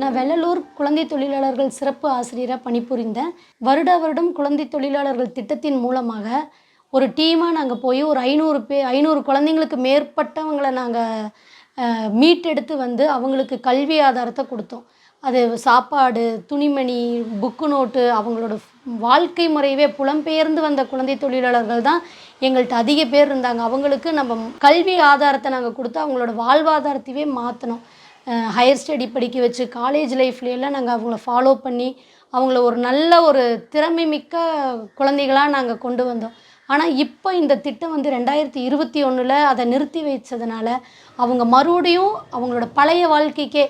நான் வெள்ளலூர் குழந்தை தொழிலாளர்கள் சிறப்பு ஆசிரியராக பணிபுரிந்தேன் வருட வருடம் குழந்தை தொழிலாளர்கள் திட்டத்தின் மூலமாக ஒரு டீமாக நாங்கள் போய் ஒரு ஐநூறு பே ஐநூறு குழந்தைங்களுக்கு மேற்பட்டவங்களை நாங்கள் மீட்டெடுத்து வந்து அவங்களுக்கு கல்வி ஆதாரத்தை கொடுத்தோம். அது சாப்பாடு துணிமணி புக்கு நோட்டு அவங்களோட வாழ்க்கை முறையவே புலம்பெயர்ந்து வந்த குழந்தை தொழிலாளர்கள் தான் எங்கள்கிட்ட அதிக பேர் இருந்தாங்க. அவங்களுக்கு நம்ம கல்வி ஆதாரத்தை நாங்கள் கொடுத்து அவங்களோட வாழ்வாதாரத்தையே மாற்றினோம் ஹையர் ஸ்டடி படிக்க வச்சு காலேஜ் லைஃப்லையெல்லாம் நாங்கள் அவங்கள ஃபாலோ பண்ணி அவங்கள ஒரு நல்ல ஒரு திறமை மிக்க குழந்தைகளாக நாங்கள் கொண்டு வந்தோம். ஆனால் இப்போ இந்த திட்டம் வந்து ரெண்டாயிரத்தி இருபத்தி ஒன்றில் அதை நிறுத்தி வச்சதுனால அவங்க மறுபடியும் அவங்களோட பழைய வாழ்க்கைக்கே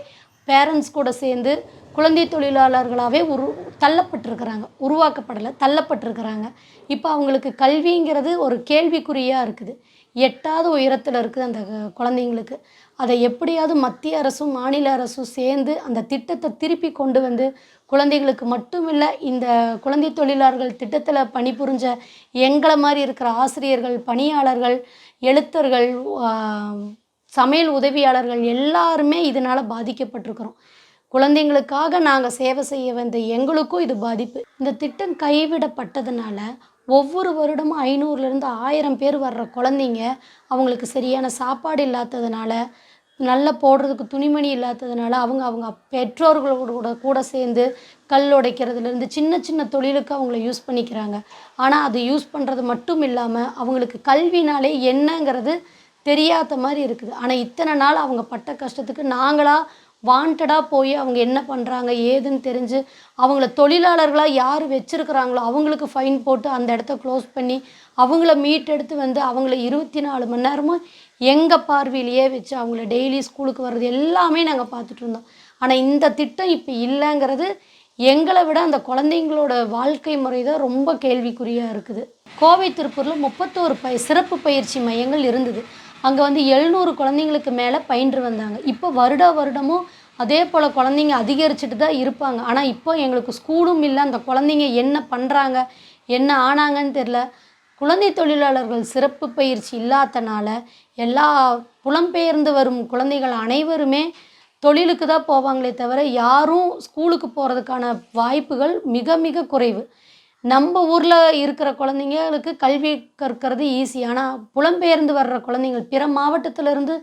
பேரண்ட்ஸ் கூட சேர்ந்து குழந்தை தொழிலாளர்களாகவே உரு தள்ளப்பட்டிருக்கிறாங்க. உருவாக்கப்படலை தள்ளப்பட்டிருக்கிறாங்க. இப்போ அவங்களுக்கு கல்விங்கிறது ஒரு கேள்விக்குறியாக இருக்குது. எட்டாவது உயரத்தில் இருக்குது அந்த குழந்தைங்களுக்கு. அதை எப்படியாவது மத்திய அரசும் மாநில அரசும் சேர்ந்து அந்த திட்டத்தை திருப்பி கொண்டு வந்து குழந்தைகளுக்கு மட்டும் இல்லை இந்த குழந்தை தொழிலாளர்கள் திட்டத்தில் பணிபுரிஞ்ச எங்களை மாதிரி இருக்கிற ஆசிரியர்கள் பணியாளர்கள் எழுத்தர்கள் சமையல் உதவியாளர்கள் எல்லாருமே இதனால் பாதிக்கப்பட்டிருக்கிறோம். குழந்தைங்களுக்காக நாங்கள் சேவை செய்ய வந்த எங்களுக்கும் இது பாதிப்பு. இந்த திட்டம் கைவிடப்பட்டதுனால ஒவ்வொரு வருடமும் ஐநூறுலேருந்து ஆயிரம் பேர் வர்ற குழந்தைங்க அவங்களுக்கு சரியான சாப்பாடு இல்லாததுனால நல்ல போடுறதுக்கு துணிமணி இல்லாததுனால அவங்க அவங்க பெற்றோர்களோட கூட கூட சேர்ந்து கல் உடைக்கிறதுலேருந்து சின்ன சின்ன தொழிலுக்கு அவங்கள யூஸ் பண்ணிக்கிறாங்க. ஆனால் அது யூஸ் பண்ணுறது மட்டும் இல்லாமல் அவங்களுக்கு கல்வினாலே என்னங்கிறது தெரியாத மாதிரி இருக்குது. ஆனால் இத்தனை நாள் அவங்க பட்ட கஷ்டத்துக்கு நாங்களாக வாண்டடாக போய் அவங்க என்ன பண்ணுறாங்க ஏதுன்னு தெரிஞ்சு அவங்கள தொழிலாளர்களாக யார் வச்சுருக்குறாங்களோ அவங்களுக்கு ஃபைன் போட்டு அந்த இடத்த க்ளோஸ் பண்ணி அவங்கள மீட்டெடுத்து வந்து அவங்கள இருபத்தி நாலு மணி நேரமும் எங்கள் பார்வையிலேயே வச்சு அவங்கள டெய்லி ஸ்கூலுக்கு வர்றது எல்லாமே நாங்கள் பார்த்துட்டு இருந்தோம். ஆனால் இந்த திட்டம் இப்போ இல்லைங்கிறது எங்களை விட அந்த குழந்தைங்களோட வாழ்க்கை முறை தான் ரொம்ப கேள்விக்குறியாக இருக்குது. கோவை திருப்பூரில் முப்பத்தோரு பய சிறப்பு பயிற்சி மையங்கள் இருந்தது. அங்கே வந்து எழுநூறு குழந்தைங்களுக்கு மேலே பயின்று வந்தாங்க. இப்போ வருட வருடமும் அதே போல் குழந்தைங்க அதிகரிச்சுட்டு தான் இருப்பாங்க. ஆனால் இப்போ எங்களுக்கு ஸ்கூலும் இல்லை. அந்த குழந்தைங்க என்ன பண்ணுறாங்க என்ன ஆனாங்கன்னு தெரில குழந்தை தொழிலாளர்கள் சிறப்பு பயிற்சி இல்லாதனால எல்லா புலம்பெயர்ந்து வரும் குழந்தைகள் அனைவருமே தொழிலுக்கு தான் போவாங்களே தவிர யாரும் ஸ்கூலுக்கு போகிறதுக்கான வாய்ப்புகள் மிக மிக குறைவு. நம்ம ஊரில் இருக்கிற குழந்தைங்களுக்கு கல்வி கற்கிறது ஈஸி ஆனால் புலம்பெயர்ந்து வர்ற குழந்தைங்கள் பிற மாவட்டத்திலிருந்து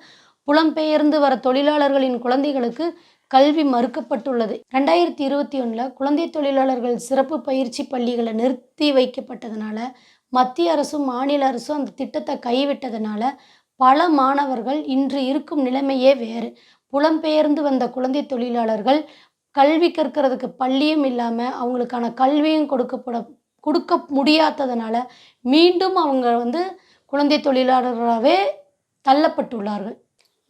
புலம்பெயர்ந்து வர தொழிலாளர்களின் குழந்தைகளுக்கு கல்வி மறுக்கப்பட்டுள்ளது. ரெண்டாயிரத்தி இருபத்தி ஒன்றில் குழந்தை தொழிலாளர்கள் சிறப்பு பயிற்சி பள்ளிகளை நிறுத்தி வைக்கப்பட்டதுனால மத்திய அரசும் மாநில அரசும் அந்த திட்டத்தை கைவிட்டதுனால பல மாணவர்கள் இன்று இருக்கும் நிலைமையே வேறு. புலம்பெயர்ந்து வந்த குழந்தை தொழிலாளர்கள் கல்வி கற்கிறதுக்கு பள்ளியும் இல்லாமல் அவங்களுக்கான கல்வியும் கொடுக்கப்பட கொடுக்க முடியாததுனால மீண்டும் அவங்க வந்து குழந்தை தொழிலாளர்களாகவே தள்ளப்பட்டுள்ளார்கள்.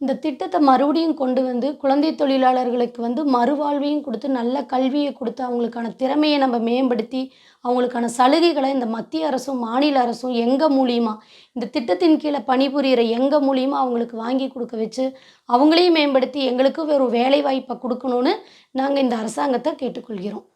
இந்த திட்டத்தை மறுபடியும் கொண்டு வந்து குழந்தை தொழிலாளர்களுக்கு வந்து மறுவாழ்வையும் கொடுத்து நல்ல கல்வியை கொடுத்து அவங்களுக்கான திறமையை நம்ம மேம்படுத்தி அவங்களுக்கான சலுகைகளை இந்த மத்திய அரசும் மாநில அரசும் எங்கள் மூலியமா இந்த திட்டத்தின் கீழே பணிபுரிகிற எங்கள் மூலியமா அவங்களுக்கு வாங்கி கொடுக்க வச்சு அவங்களையும் மேம்படுத்தி எங்களுக்கும் ஒரு வேலை வாய்ப்பை கொடுக்கணும்னு நாங்கள் இந்த அரசாங்கத்தை கேட்டுக்கொள்கிறோம்.